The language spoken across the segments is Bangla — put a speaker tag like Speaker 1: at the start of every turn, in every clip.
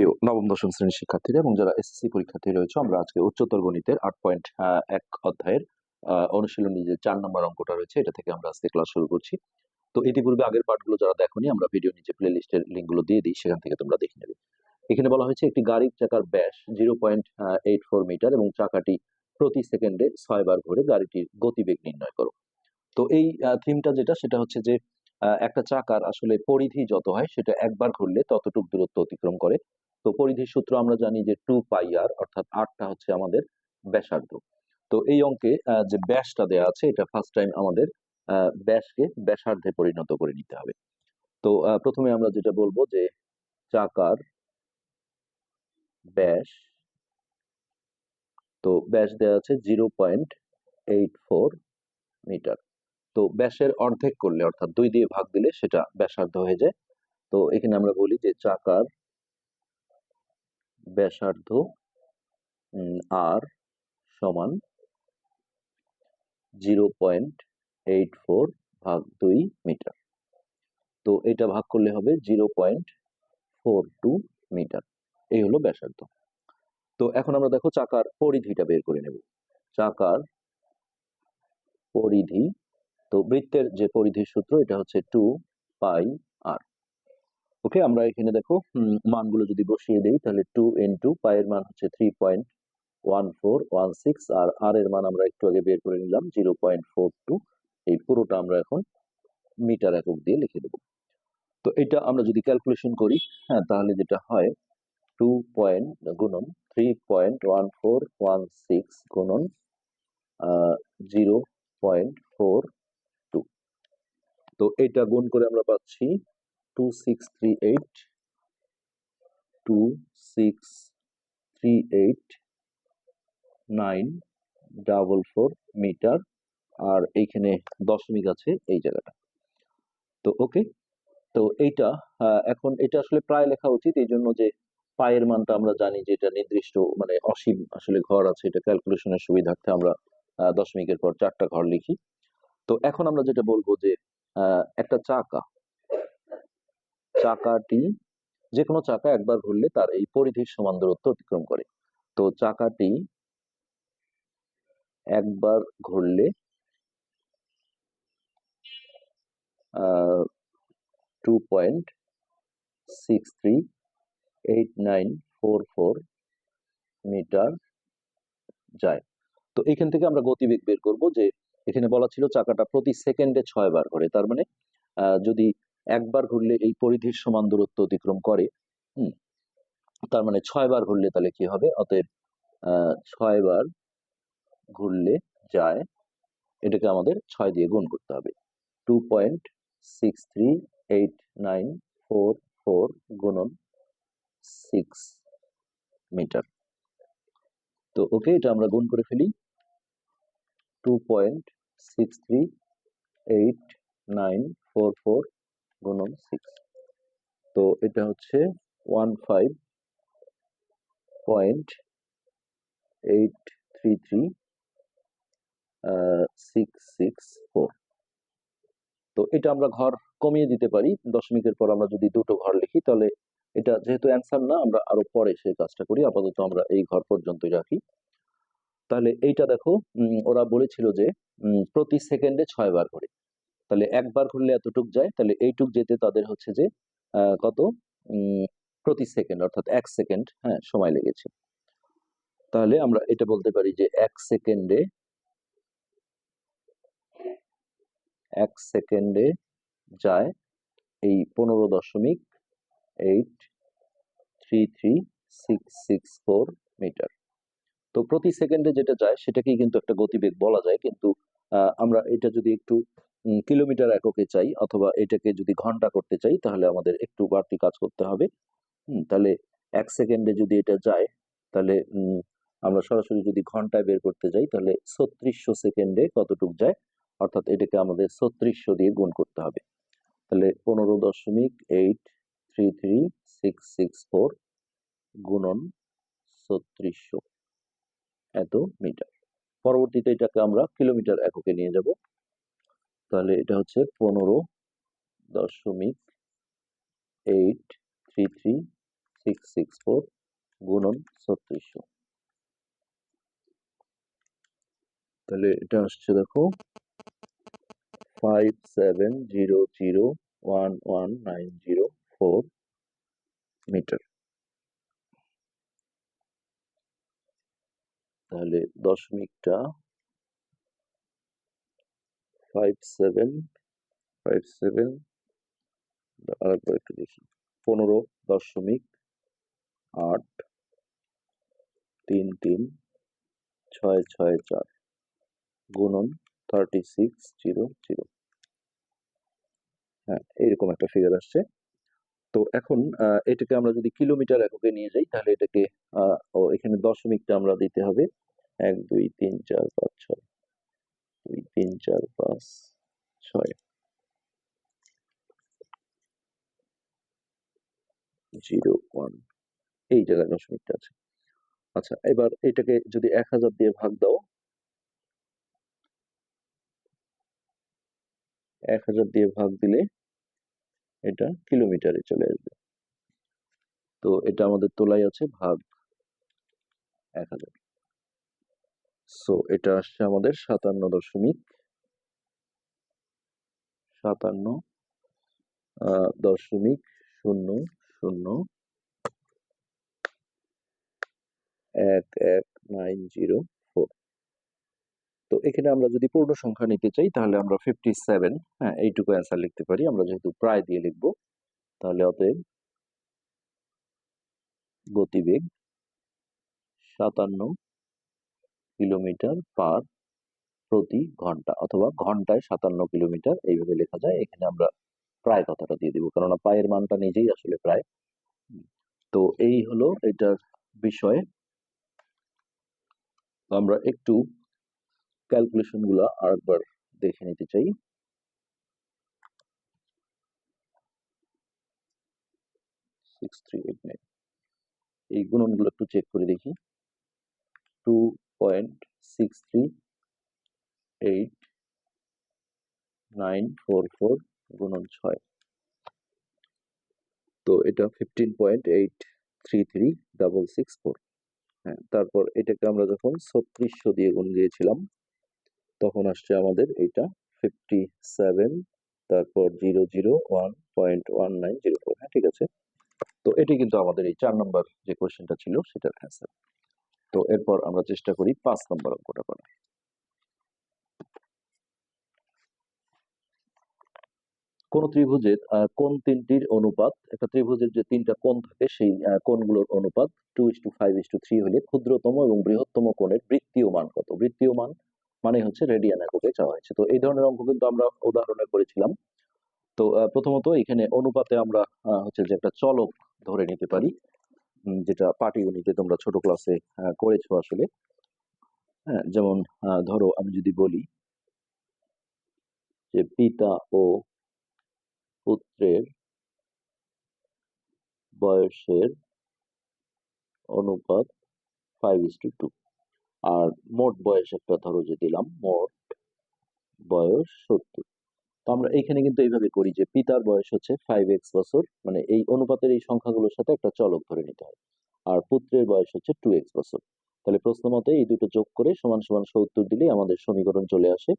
Speaker 1: প্রিয় নবম, দশম শ্রেণির শিক্ষার্থীরা এবং যারা এসএসসি পরীক্ষার্থী রয়েছে, আমরা আজকে উচ্চতর গণিতের আট পয়েন্ট এক অধ্যায়ের অনুশীলনী যে চার নম্বর অঙ্কটা রয়েছে, এটা থেকে আমরা আজকে ক্লাস শুরু করছি। তো ইতিপূর্বে আগের পার্টগুলো যারা দেখোনি, আমরা ভিডিও নিচে প্লে লিস্টের লিঙ্কগুলো দিয়ে দিই, সেখান থেকে তোমরা দেখে নেবে। এখানে বলা হয়েছে একটি গাড়ির চাকার ব্যাস zero point eight four meter এবং চাকাটি প্রতি সেকেন্ডে ছয় বার ঘুরে গাড়িটির গতিবেগ নির্ণয় করো। তো এই থিমটা যেটা, সেটা হচ্ছে যে একটা চাকার আসলে পরিধি যত হয়, সেটা একবার ঘুরলে ততটুক দূরত্ব অতিক্রম করে। তো পরিধির সূত্র আমরা জানি যে টু পাই আর অর্থাৎ আটটা হচ্ছে আমাদের ব্যাসার্ধ। তো এই অঙ্কে যে ব্যাসটা দেওয়া আছে, এটা ফার্স্ট টাইম আমাদের ব্যাসকে ব্যাসার্ধে পরিণত করে নিতে হবে। তো প্রথমে আমরা যেটা বলব যে চাকার ব্যাস, তো ব্যাস দেওয়া আছে zero point eight four meter তো ব্যাসের অর্ধেক করলে, অর্থাৎ দুই দিয়ে ভাগ দিলে সেটা ব্যাসার্ধ হয়ে যায়। তো এখানে আমরা বলি যে চাকার ব্যাসার্ধ আর সমান জিরো পয়েন্ট এইট ফোর ভাগ দুই মিটার। তো এটা ভাগ করলে হবে zero point four two metre. এই হলো ব্যাসার্ধ। তো এখন আমরা দেখো চাকার পরিধিটা বের করে নেব। চাকার পরিধি, তো বৃত্তের যে পরিধির সূত্র, এটা হচ্ছে টু পাই ওকে, আমরা এখানে দেখো মানগুলো যদি বসিয়ে দেই, তাহলে টু ইন্টু পায়ের মান হচ্ছে three point one four one six আর আর এর মান আমরা একটু আগে বের করে নিলাম জিরো পয়েন্ট ফোর টু এই পুরোটা আমরা এখন মিটার একক দিয়ে লিখে দেবো। তো এটা আমরা যদি ক্যালকুলেশন করি হ্যাঁ তাহলে যেটা হয় টু পয়েন্ট গুণন three point one four one six গুণন জিরো পয়েন্ট ফোর টু তো এটা গুণ করে আমরা পাচ্ছি two six three eight two six three eight nine double four metre আর এইখানে দশমিক আছে এই জায়গাটা। তো ওকে তো এইটা এখন এটা আসলে প্রায় লেখা উচিত, এই জন্য যে পায়ের মানটা আমরা জানি যে এটা নির্দিষ্ট মানে অসীম আসলে ঘর আছে, এটা ক্যালকুলেশনের সুবিধার্থে আমরা দশমিকের পর চারটা ঘর লিখি। তো এখন আমরা যেটা বলব যে একটা চাকা চাকাটি যে কোনো চাকা একবার ঘুরলে তার এই পরিধির সমান দূরত্ব অতিক্রম করে। তো চাকাটি একবার ঘুরলে two point six three eight nine four four metre যায়। তো এখান থেকে আমরা গতিবেগ বের করব যে, এখানে বলা ছিল চাকাটা প্রতি সেকেন্ডে ছয় বার ঘোরে। তার মানে যদি একবার ঘুরলে এই পরিধির সমান দূরত্ব অতিক্রম করে হুম? তার মানে ছয় বার ঘুরলে তাহলে কি হবে? অতএব আহ, ছয় বার ঘুরলে যায় এটাকে আমাদের ছয় দিয়ে গুণ করতে হবে। Two point six three eight nine four four গুণন সিক্স মিটার। তো ওকে এটা আমরা গুণ করে ফেলি। Two point six three eight nine four four গুণন সিক্স তো এটা হচ্ছে one five point eight three three six six four তো এটা আমরা ঘর কমিয়ে দিতে পারি। দশমিকের পর আমরা যদি দুটো ঘর লিখি, তাহলে এটা যেহেতু অ্যান্সার না, আমরা আরও পরে সেই কাজটা করি। আপাতত আমরা এই ঘর পর্যন্তই রাখি। তাহলে এইটা দেখো ওরা বলেছিল যে প্রতি সেকেন্ডে ছয় বার করে। তাহলে একবার ঘুরলে এতটুক যায়, তাহলে এইটুক যেতে তাদের হচ্ছে যে কত? প্রতি সেকেন্ড, অর্থাৎ এক সেকেন্ড হ্যাঁ সময় লেগেছে। তাহলে আমরা এটা বলতে পারি যে এক সেকেন্ডে এক সেকেন্ডে যায় এই পনেরো দশমিক eight three three six six four metre. তো প্রতি সেকেন্ডে যেটা যায়, সেটাকেই কিন্তু একটা গতিবেগ বলা যায়, কিন্তু আমরা এটা যদি একটু কিলোমিটার এককে চাই অথবা এটাকে যদি ঘণ্টা করতে চাই, তাহলে আমাদের একটু বাড়তি কাজ করতে হবে। তাহলে এক সেকেন্ডে যদি এটা যায়, তাহলে আমরা সরাসরি যদি ঘন্টায় বের করতে যাই, তাহলে ছত্রিশশো সেকেন্ডে কতটুক যায়? অর্থাৎ এটাকে আমাদের ছত্রিশশো দিয়ে গুণ করতে হবে। তাহলে পনেরো দশমিক eight three three six six four গুণন ছত্রিশশো এত মিটার। পরবর্তীতে এটাকে আমরা কিলোমিটার এককে নিয়ে যাব। তাহলে এটা হচ্ছে পনেরো দশমিক eight three three six six four গুণন ছত্রিশশো। তাহলে এটা আসছে দেখো five seven zero zero one one nine zero four metre তাহলে দশমিকটা ফাইভ সেভেন ফাইভ সেভেন আরেকবার একটু দেখি পনেরো দশমিক আট তিন তিন ছয় ছয় চার গুণন থার্টি সিক্স জিরো জিরো হ্যাঁ এইরকম একটা ফিগার আসছে। তো এখন এটাকে আমরা যদি কিলোমিটার এককে নিয়ে যাই, তাহলে এটাকে ও এখানে দশমিকটা আমরা দিতে হবে। এক, দুই, তিন, চার, পাঁচ, ছয়। দুই তিন চার পাঁচ ছয় জিরো ওয়ান এই জায়গায় দশমিকটা আছে। আচ্ছা এবার এটাকে যদি এক হাজার দিয়ে ভাগ দাও। এক হাজার দিয়ে ভাগ দিলে এটা কিলোমিটারে চলে আসবে। তো এটা আমাদের তোলাই আছে ভাগ এক হাজার। সো এটা আসছে আমাদের সাতান্ন দশমিক সাতান্ন দশমিক শূন্য শূন্য। এক এক নাইন জিরো ফোর তো এখানে আমরা যদি পূর্ণ সংখ্যা নিতে চাই, তাহলে আমরা ফিফটি সেভেন হ্যাঁ এইটুকু অ্যান্সার লিখতে পারি। আমরা যেহেতু প্রায় দিয়ে লিখব, তাহলে অতএব গতিবেগ সাতান্ন কিলোমিটার পার প্রতি ঘণ্টা অথবা ঘন্টায় সাতান্ন কিলোমিটার এইভাবে লেখা যায়। এখানে আমরা প্রায় কথাটা দিয়ে দিব। কেননা পায়ের মানটা নিজেই আসলে প্রায়। তো এই হলো এটার বিষয়। আমরা একটু ক্যালকুলেশনগুলা আরেকবার দেখে নিতে চাই। সিক্স থ্রি এইট নাইন এই গুণনগুলো একটু চেক করে দেখি। Two point six three eight nine four four গুণন ছয়। তো এটা fifteen point eight three three double six four হ্যাঁ তারপর এটাকে আমরা যখন ছত্রিশশো দিয়ে গুণ দিয়েছিলাম তখন আসছে আমাদের এটা ফিফটি সেভেন তারপর zero zero one point one nine zero four হ্যাঁ ঠিক আছে? তো এটি কিন্তু আমাদের এই চার নম্বর যে কোশ্চেনটা ছিল, সেটার অ্যান্সার তো এরপর আমরা চেষ্টা করি পাঁচ নম্বর অঙ্কটা করার। কোন ত্রিভুজের কোন তিনটির অনুপাত একটা ত্রিভুজের যে তিনটা কোণ থাকে সেই আহ, কোণগুলোর অনুপাত two is to five is to three হলে ক্ষুদ্রতম এবং বৃহত্তম কোণের বৃত্তীয় মান কত? বৃত্তীয় মান মানে হচ্ছে রেডিয়ান এককে চাওয়া হয়েছে। তো এই ধরনের অঙ্ক কিন্তু আমরা উদাহরণে করেছিলাম। তো প্রথমত এখানে অনুপাতে আমরা হচ্ছে যে একটা চলক ধরে নিতে পারি। যেটা পাটিগণিতে তোমরা ছোট ক্লাসে করেছ আসলে। হ্যাঁ যেমন ধরো আমি যদি বলি যে পিতা ও পুত্রের বয়সের অনুপাত ফাইভ ইস টু টু আর মোট বয়স একটা ধরো যে দিলাম, মোট বয়স সত্তর। আমরা এখানে কিন্তু এইভাবে করি যে পিতার বয়স হচ্ছে ফাইভ এক্স বছর মানে এই অনুপাতের এই সংখ্যাগুলোর সাথে একটা চলক ধরে নিতে হয়। আর পুত্রের বয়স হচ্ছে টু এক্স বছর। তাহলে প্রশ্ন মতে এই দুটো যোগ করে সমান সমান সত্তর দিলেই আমাদের সমীকরণ চলে আসে।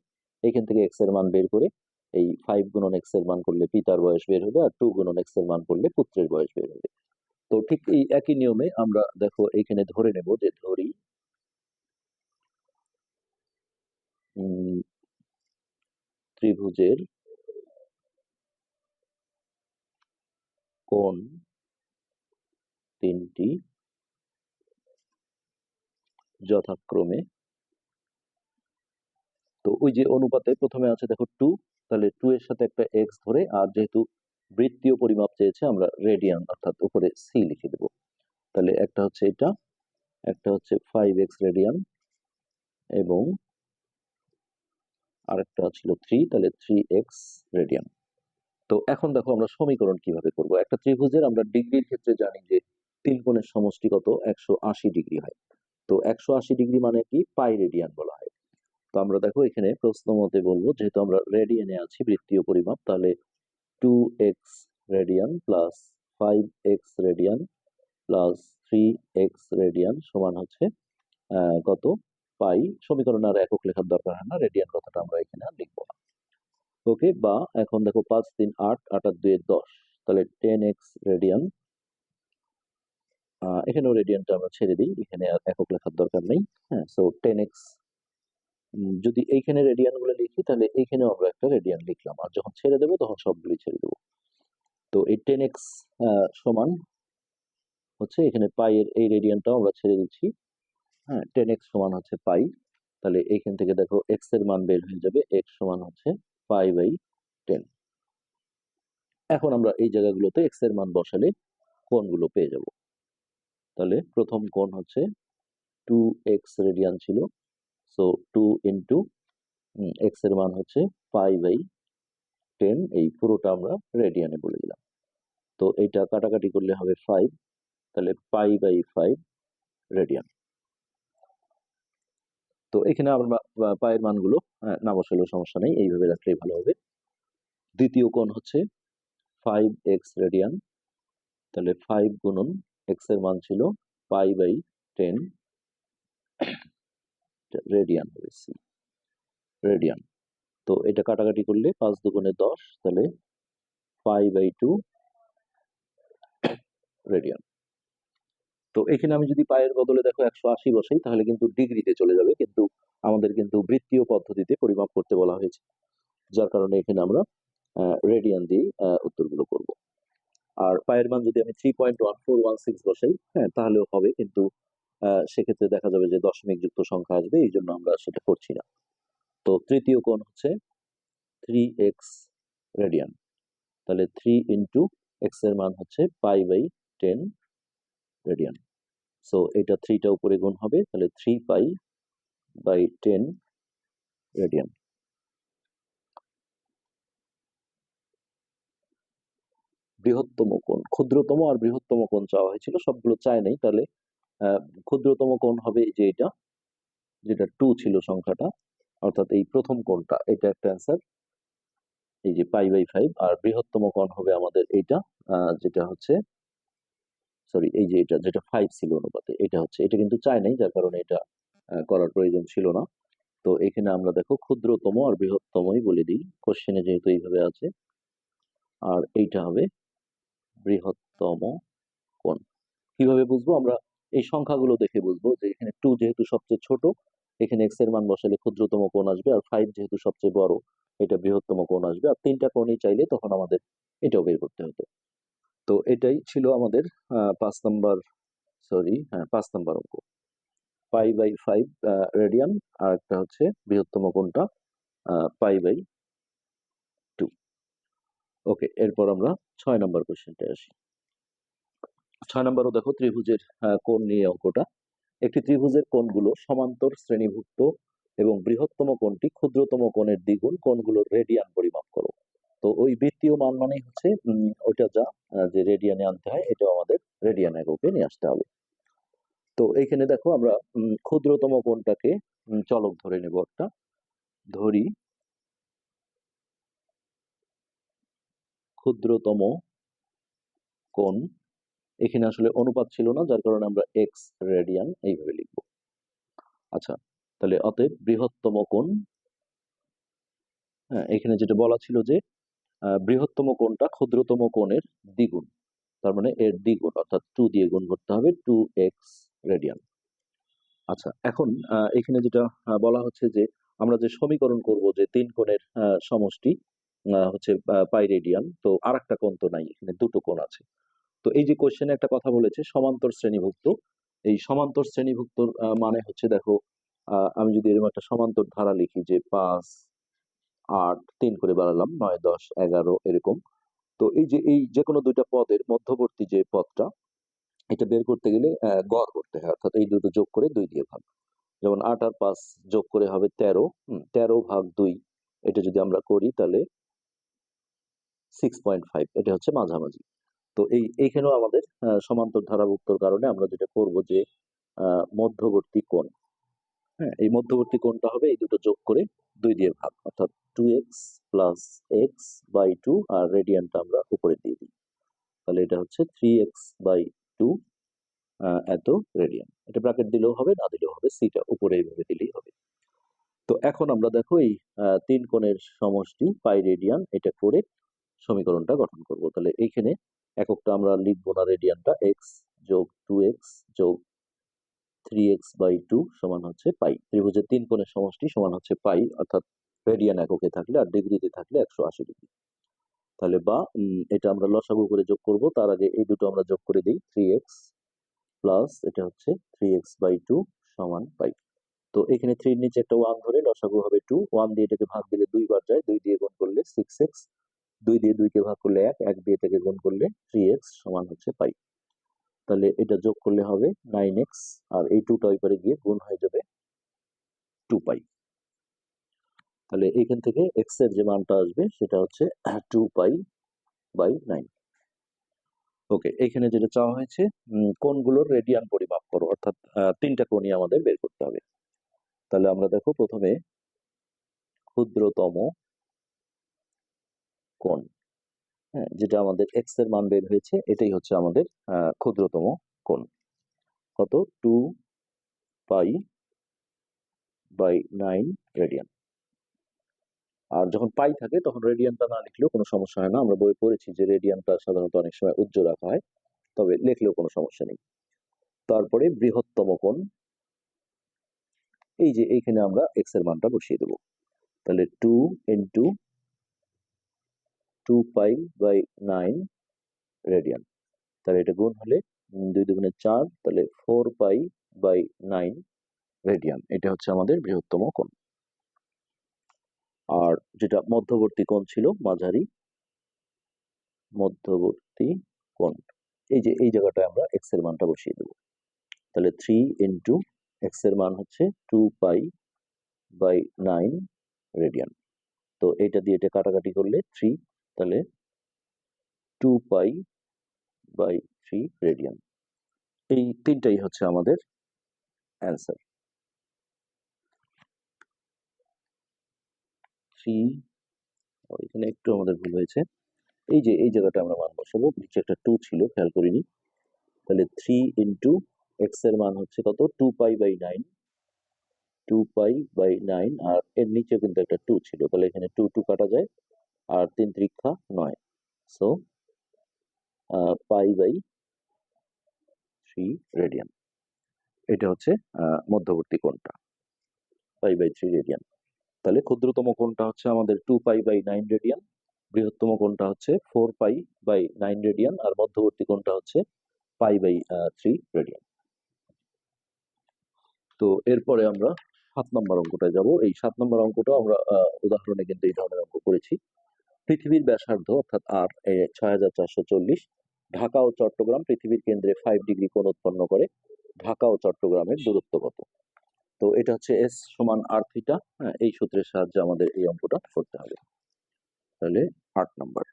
Speaker 1: এখান থেকে এক্সের মান বের করে এই ফাইভ গুণন এক্সের মান করলে পিতার বয়স বের হবে আর টু গুণন এক্সের মান করলে পুত্রের বয়স বের হবে। তো ঠিক এই একই নিয়মে আমরা দেখো এখানে ধরে নেব যে ধরি ত্রিভুজের কোণ তিনটি যথাক্রমে। তো ওই যে অনুপাতে প্রথমে আছে দেখো টু তাহলে টু এর সাথে একটা এক্স ধরে, আর যেহেতু বৃত্তীয় পরিমাপ চেয়েছে, আমরা রেডিয়ান অর্থাৎ উপরে সি লিখে দেব। তাহলে একটা হচ্ছে এটা, একটা হচ্ছে ফাইভ এক্স রেডিয়ান এবং আরেকটা ছিল থ্রি তাহলে থ্রি এক্স রেডিয়ান তো এখন দেখো আমরা সমীকরণ কীভাবে করব? একটা ত্রিভুজের আমরা ডিগ্রির ক্ষেত্রে জানি যে তিন কোণের সমষ্টি কত? একশো আশি ডিগ্রি হয়। তো একশো আশি ডিগ্রি মানে কি? পাই রেডিয়ান বলা হয়। তো আমরা দেখো এখানে প্রশ্ন মতে বলব, যেহেতু আমরা রেডিয়ানে আছি বৃত্তীয় পরিমাপ, তাহলে two x radian plus five x radian plus three x radian সমান হচ্ছে কত? পাই। সমীকরণ আর একক লেখার দরকার হয় না। রেডিয়ান কথাটা আমরা এখানে আর লিখব না। ওকে বা এখন দেখো পাঁচ তিন আট আট আর দুই দশ। তাহলে টেন এক্স রেডিয়ান এখানেও রেডিয়ানটা আমরা ছেড়ে দিই, এখানে আর একক লেখার দরকার নেই হ্যাঁ সো টেন এক্স যদি এইখানে রেডিয়ানগুলো লিখি, তাহলে এইখানেও আমরা একটা রেডিয়ান লিখলাম, আর যখন ছেড়ে দেবো তখন সবগুলি ছেড়ে দেবো। তো এই টেন এক্স সমান হচ্ছে এখানে পাই এর, এই রেডিয়ানটাও আমরা ছেড়ে দিচ্ছি হ্যাঁ টেন এক্স সমান হচ্ছে পাই, তাহলে এইখান থেকে দেখো এক্সের মান বের হয়ে যাবে এক্স সমান হচ্ছে পাই বাই টেন এখন আমরা এই জায়গাগুলোতে এক্সের মান বসালে কোণগুলো পেয়ে যাব। তাহলে প্রথম কোণ হচ্ছে টু এক্স রেডিয়ান ছিল। সো টু ইন্টু এক্সের মান হচ্ছে পাই বাই টেন এই পুরোটা আমরা রেডিয়ানে বলে দিলাম। তো এইটা কাটাকাটি করলে হবে ফাইভ তাহলে পাই বাই ফাইভ রেডিয়ান তো এখানে আমরা পায়ের মানগুলো না বসালেও সমস্যা নেই, এইভাবে রাখলেই ভালো হবে। দ্বিতীয় কোণ হচ্ছে ফাইভ এক্স রেডিয়ান তাহলে ফাইভ গুণন এক্সের মান ছিল pi by ten radian C radian তো এটা কাটাকাটি করলে পাঁচ দুগুণে দশ, তাহলে ফাইভ বাই টু রেডিয়ান তো এখানে আমি যদি পায়ের বদলে দেখো একশো আশি বসাই, তাহলে কিন্তু ডিগ্রিতে চলে যাবে। কিন্তু আমাদের কিন্তু বৃত্তীয় পদ্ধতিতে পরিমাপ করতে বলা হয়েছে। যার কারণে এখানে আমরা রেডিয়ান দিয়ে উত্তরগুলো করব। আর পায়ের মান যদি আমি three point one four one six বসাই হ্যাঁ তাহলেও হবে। কিন্তু সেক্ষেত্রে দেখা যাবে যে দশমিক যুক্ত সংখ্যা আসবে, এই জন্য আমরা সেটা করছি না। তো তৃতীয় কোণ হচ্ছে থ্রি এক্স রেডিয়ান তাহলে থ্রি ইন্টু এক্সের মান হচ্ছে pi by ten radian. So এটা থ্রিটা উপরে গুণ হবে, তাহলে three pi by ten radian. বৃহত্তম কোণ, ক্ষুদ্রতম আর বৃহত্তম কোণ চাওয়া হয়েছিল, সবগুলো চায় নাই, তাহলে ক্ষুদ্রতম কোণ হবে যে এটা, যেটা টু ছিল সংখ্যাটা, অর্থাৎ এই প্রথম কোণটা, এটা একটা অ্যান্সার এই যে পাই বাই ফাইভ আর বৃহত্তম কোণ হবে আমাদের এইটা যেটা হচ্ছে সরি এই যে এটা, যেটা ফাইভ ছিল অনুপাতে, এটা হচ্ছে, এটা কিন্তু চায় নাই যার কারণে এটা করার প্রয়োজন ছিল না। তো এখানে আমরা দেখো ক্ষুদ্রতম আর বৃহত্তমই বলে দিই। কোশ্চেনে যেহেতু এইভাবে আছে, আর এইটা হবে বৃহত্তম কোণ। কীভাবে বুঝব? আমরা এই সংখ্যাগুলো দেখে বুঝব যে এখানে টু যেহেতু সবচেয়ে ছোট, এখানে এক্সের মান বসালে ক্ষুদ্রতম কোণ আসবে, আর ফাইভ যেহেতু সবচেয়ে বড়, এটা বৃহত্তম কোণ আসবে। আর তিনটা কোণই চাইলে তখন আমাদের এটাও বের করতে হতো। তো এটাই ছিল আমাদের পাঁচ নাম্বার, সরি হ্যাঁ পাঁচ নাম্বার অঙ্ক। পাই বাই ফাইভ রেডিয়ান, আর একটা হচ্ছে বৃহত্তম কোণটা পাই বাই টু। ওকে, এরপর আমরা ছয় নাম্বার কোশ্চেনটা আসি। ছয় নম্বরও দেখো ত্রিভুজের কোণ নিয়ে অঙ্কটা। একটি ত্রিভুজের কোণগুলো সমান্তর শ্রেণীভুক্ত এবং বৃহত্তম কোণটি ক্ষুদ্রতম কোণের দ্বিগুণ কোণগুলোর রেডিয়ান পরিমাপ করো। তো ওই বৃত্তীয় মান মানেই হচ্ছে ওইটা যা যে রেডিয়ানে আনতে হয়, এটাও আমাদের রেডিয়ান এককে নিয়ে আসতে হবে। তো এইখানে দেখো আমরা ক্ষুদ্রতম কোণটাকে চলক ধরে নেব একটা। ধরি ক্ষুদ্রতম কোণ। এখানে আসলে অনুপাত ছিল না, যার কারণে আমরা এক্স রেডিয়ান এইভাবে লিখব। আচ্ছা তাহলে অতএব বৃহত্তম কোণ হ্যাঁ এখানে যেটা বলা ছিল যে বৃহত্তম কোণটা ক্ষুদ্রতম কোণের দ্বিগুণ। তার মানে এর দ্বিগুণ, অর্থাৎ টু দিয়ে গুণ করতে হবে টু এক্স রেডিয়ান আচ্ছা এখন এখানে যেটা বলা হচ্ছে যে আমরা যে সমীকরণ করব যে তিন কোণের সমষ্টি হচ্ছে পাই রেডিয়ান তো আর একটা কোণ তো নাই, এখানে দুটো কোণ আছে। তো এই যে কোশ্চেনে একটা কথা বলেছে, সমান্তর শ্রেণীভুক্ত। এই সমান্তর শ্রেণীভুক্ত মানে হচ্ছে দেখো আমি যদি এরকম একটা সমান্তর ধারা লিখি যে পাঁচ আট, তিন করে বাড়ালাম নয়, দশ, এগারো এরকম। তো এই যে এই যে কোনো দুইটা পদের মধ্যবর্তী যে পদটা, এটা বের করতে গেলে গড় করতে হয়। অর্থাৎ এই দুটো যোগ করে দুই দিয়ে ভাগ। যেমন আট আর পাঁচ যোগ করে হবে তেরো। তেরো ভাগ দুই, এটা যদি আমরা করি তাহলে সিক্স পয়েন্ট ফাইভ এটা হচ্ছে মাঝামাঝি। তো এই, এইখানেও আমাদের সমান্তর ধারাভুক্তর কারণে আমরা যেটা করব যে মধ্যবর্তী কোণ। হ্যাঁ এই মধ্যবর্তী কোণটা হবে এই দুটো যোগ করে দুই দিয়ে ভাগ, অর্থাৎ two x plus x by two আর রেডিয়ানটা আমরা উপরে দিয়ে দিই। তাহলে এটা হচ্ছে থ্রি এক্স বাই টু এত রেডিয়ান এটা ব্র্যাকেট দিলেও হবে, না দিলেও হবে সিটা উপরে এইভাবে দিলেই হবে। তো এখন আমরা দেখো এই তিন কোণের সমষ্টি পাই রেডিয়ান এটা করে সমীকরণটা গঠন করব। তাহলে এইখানে এককটা আমরা লিখব না রেডিয়ানটা এক্স যোগ টু এক্স যোগ থ্রি এক্স বাই টু সমান হচ্ছে পাই ত্রিভুজের তিন কোণের সমষ্টি সমান হচ্ছে পাই অর্থাৎ রেডিয়ান এককে থাকলে আর ডিগ্রিতে থাকলে একশো আশি ডিগ্রি তাহলে বা এটা আমরা লসাগু করে যোগ করব। তার আগে এই দুটো আমরা যোগ করে দিই। থ্রি এক্স প্লাস এটা হচ্ছে থ্রি এক্স বাই টু সমান পাই তো এখানে থ্রির নিচে একটা ওয়ান ধরে লসাগু হবে টু ওয়ান দিয়ে এটাকে ভাগ দিলে দুইবার যায়। দুই দিয়ে গুণ করলে সিক্স এক্স দুই দিয়ে দুইকে ভাগ করলে এক। এক দিয়ে এটাকে গুণ করলে থ্রি এক্স সমান হচ্ছে পাই তাহলে এটা যোগ করলে হবে নাইন এক্স আর এই টুটা ওই পারে গিয়ে গুণ হয়ে যাবে টু পাই তাহলে এইখান থেকে এক্সের যে মানটা আসবে সেটা হচ্ছে two pi by nine okay এখানে যেটা চাওয়া হয়েছে উম, কোণগুলোর রেডিয়ান পরিমাপ করো অর্থাৎ তিনটা কোণই আমাদের বের করতে হবে। তাহলে আমরা দেখো প্রথমে ক্ষুদ্রতম কোণ। যেটা আমাদের এক্সের মান বের হয়েছে, এটাই হচ্ছে আমাদের ক্ষুদ্রতম কোণ। কত? Two pi by nine radian আর যখন পাই থাকে, তখন রেডিয়ানটা না লিখলেও কোনো সমস্যা হয় না। আমরা বই পড়েছি যে রেডিয়ানটা সাধারণত অনেক সময় উজ্জ্বল রাখা হয়, তবে লিখলেও কোনো সমস্যা নেই। তারপরে বৃহত্তম কোণ। এই যে, এইখানে আমরা এক্সের মানটা বসিয়ে দেব। তাহলে two into two pi by nine radian তাহলে এটা গুণ হলে দুই দুগুণে চার, তাহলে four pi by nine radian এটা হচ্ছে আমাদের বৃহত্তম কোণ। আর যেটা মধ্যবর্তী কোণ ছিল, মাঝারি মধ্যবর্তী কোণ। এই যে, এই জায়গাটায় আমরা এক্সের মানটা বসিয়ে দেবো। তাহলে থ্রি ইন্টু এক্সের মান হচ্ছে two pi by nine radian তো এটা দিয়ে এটা কাটাকাটি করলে থ্রি তাহলে two pi by three radian এই তিনটাই হচ্ছে আমাদের অ্যান্সার থ্রি এখানে একটু আমাদের ভুল হয়েছে। এই যে, এই জায়গাটা আমরা মান বসাবো, নিচে একটা টু ছিল, খেয়াল করিনি। তাহলে থ্রি ইন্টু এক্সের মান হচ্ছে কত? Two pi by nine two pi by nine আর এর নিচে কিন্তু একটা টু ছিল। তাহলে এখানে টু টু কাটা যায়। আর তিন ত্রিক্ষা নয়। So pi by three radian. এটা হচ্ছে মধ্যবর্তী কোণটা। Pi by three radian. তাহলে ক্ষুদ্রতম কোণটা হচ্ছে আমাদের two pi by nine radian. বৃহত্তম কোণটা হচ্ছে four pi by nine radian. আর মধ্যবর্তী কোণটা হচ্ছে পাই বাই থ্রি রেডিয়ান। তো এরপরে আমরা সাত নম্বর অঙ্কটায় যাব। এই সাত নম্বর অঙ্কটা আমরা উদাহরণে কিন্তু এই ধরনের অঙ্ক করেছি। পৃথিবীর ব্যাসার্ধ, অর্থাৎ আর ছয় হাজার চারশো চল্লিশ, ঢাকা ও চট্টগ্রাম পৃথিবীর কেন্দ্রে ফাইভ ডিগ্রি কোণ উৎপন্ন করে, ঢাকা ও চট্টগ্রামের দূরত্ব কত? তো এটা হচ্ছে এস সমান আর থিটা হ্যাঁ এই সূত্রের সাহায্যে আমাদের এই অঙ্কটা করতে হবে। তাহলে আট নম্বর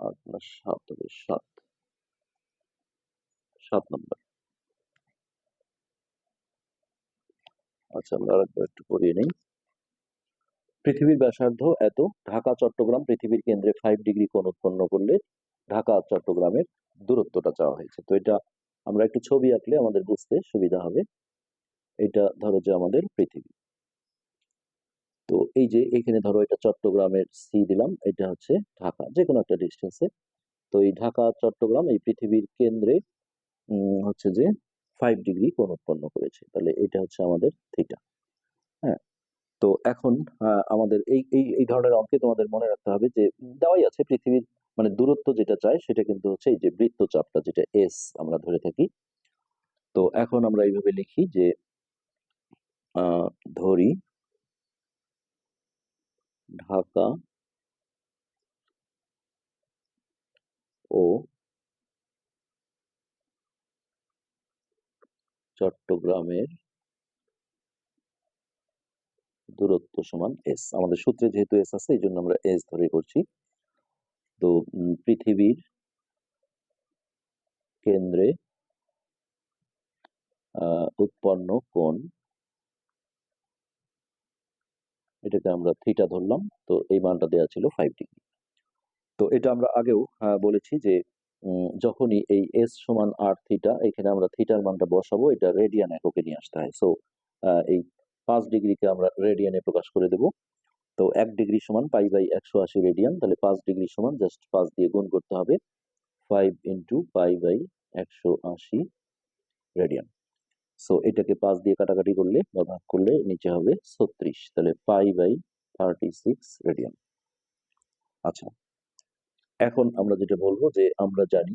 Speaker 1: আট সাত সাত। সাত নম্বর আচ্ছা আমরা আরেকবার একটু পড়িয়ে নিই। পৃথিবীর ব্যাসার্ধ এত, ঢাকা, চট্টগ্রাম পৃথিবীর কেন্দ্রে ফাইভ ডিগ্রি কোণ উৎপন্ন করলে ঢাকা, চট্টগ্রামের দূরত্বটা চাওয়া হয়েছে। তো এটা আমরা একটু ছবি আঁকলে আমাদের বুঝতে সুবিধা হবে। এটা ধরো যে আমাদের পৃথিবী। তো এই যে এখানে ধরো এটা চট্টগ্রামের সি দিলাম, এটা হচ্ছে ঢাকা যে কোনো একটা ডিস্টেন্সে তো এই ঢাকা, চট্টগ্রাম এই পৃথিবীর কেন্দ্রে হচ্ছে যে ফাইভ ডিগ্রি কোণ উৎপন্ন করেছে। তাহলে এটা হচ্ছে আমাদের থিটা হ্যাঁ? তো এখন আমাদের এই এই এই ধরনের অঙ্কে তোমাদের মনে রাখতে হবে যে, দেওয়াই আছে পৃথিবীর মানে দূরত্ব যেটা চাই সেটা কিন্তু হচ্ছে এই যে বৃত্তচাপটা, যেটা এস আমরা ধরে থাকি। তো এখন আমরা এইভাবে লিখি যে ধরি ঢাকা ও চট্টগ্রামের দূরত্ব সমান এস আমাদের সূত্রে যেহেতু এস আছে এই জন্য আমরা এস ধরে করছি তো পৃথিবীর কেন্দ্রে উৎপন্ন কোণ এটাকে আমরা থিটা ধরলাম। তো এই মানটা দেওয়া ছিল ফাইভ ডিগ্রি তো এটা আমরা আগেও আহ, বলেছি যে যখনই এই এস সমান আর থিটা এখানে আমরা থিটার মানটা বসাবো, এটা রেডিয়ান এককে নিয়ে আসতে হয়। সো এই পাঁচ ডিগ্রিকে আমরা রেডিয়ানে প্রকাশ করে দেব। তো এক ডিগ্রি সমান পাই বাই একশো আশি রেডিয়ান তাহলে পাঁচ ডিগ্রি সমান জাস্ট পাঁচ দিয়ে গুণ করতে হবে ফাইভ ইন্টু পাই বাই একশো আশি রেডিয়ান সো এটাকে পাঁচ দিয়ে কাটাকাটি করলে বা ভাগ করলে নিচে হবে ছত্রিশ, তাহলে pi by thirty six radian আচ্ছা এখন আমরা যেটা বলব যে আমরা জানি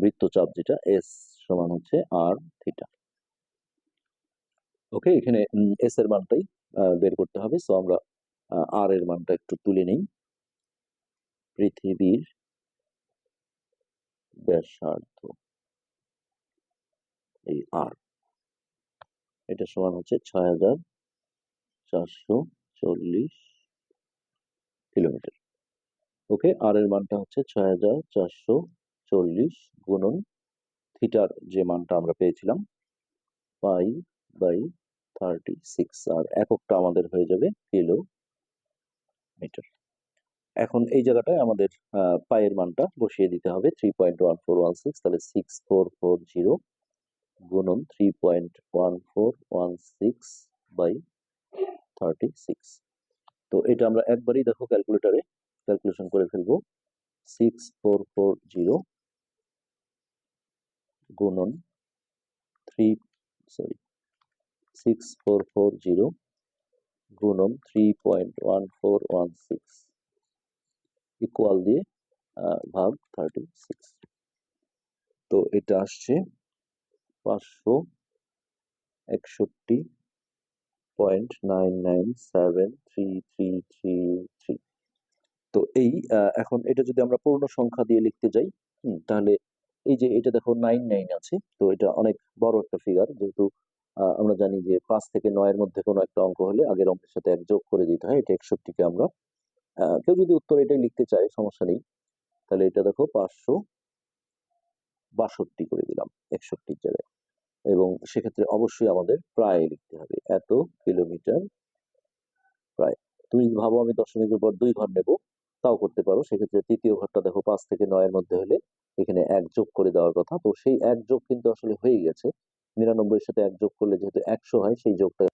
Speaker 1: বৃত্তচাপ যেটা এস সমান হচ্ছে আর থিটা ওকে এখানে এস এর মানটাই বের করতে হবে। সো আমরা আর এর মানটা একটু তুলে নেই। পৃথিবীর ব্যাসার্ধ এই আর এটা সমান হচ্ছে ছয় হাজার চারশো চল্লিশ কিলোমিটার। ওকে, আর এর মানটা হচ্ছে ছয় হাজার চারশো চল্লিশ গুণন থিটার যে মানটা আমরা পেয়েছিলাম, পাই বাই থার্টি সিক্স, আর এককটা আমাদের হয়ে যাবে কিলো মিটার এখন এই জায়গাটায় আমাদের পায়ের মানটা বসিয়ে দিতে হবে three point one four one six, তাহলে সিক্স ফোর ফোর জিরো গুণন three point one four one six by thirty six. তো এটা আমরা একবারই দেখো ক্যালকুলেটারে ক্যালকুলেশন করে ফেলব। সিক্স ফোর ফোর জিরো গুণন three sorry six four four zero গুণন three point one four one six equal দিয়ে ভাগ থার্টি সিক্স তো এটা আসছে পাঁচশো একষট্টি point nine nine seven three three three three তো এই এখন এটা যদি আমরা পূর্ণ সংখ্যা দিয়ে লিখতে যাই তাহলে এই যে এটা দেখো নাইন নাইন আছে, তো এটা অনেক বড় একটা ফিগার যেহেতু আমরা জানি যে পাঁচ থেকে নয়ের মধ্যে কোনো একটা অঙ্ক হলে আগের অঙ্কের সাথে এক যোগ করে দিতে হয়, এটা একষট্টিকে আমরা কেউ যদি উত্তর এটাই লিখতে চায়, সমস্যা নেই। তাহলে এটা দেখো পাঁচশো বাষট্টি করে দিলাম, একষট্টির জায়গায়। এবং সেক্ষেত্রে অবশ্যই আমাদের প্রায় লিখতে হবে। এত কিলোমিটার প্রায়। তুমি ভাবো আমি দশমিকের পর দুই ঘর নেব, তাও করতে পারো। সেক্ষেত্রে তৃতীয় ঘরটা দেখো পাঁচ থেকে নয়ের মধ্যে হলে এখানে এক যোগ করে দেওয়ার কথা। তো সেই এক যোগ কিন্তু আসলে হয়ে গেছে। নিরানব্বই সাথে এক যোগ করলে যেহেতু একশো হয়, সেই যোগটা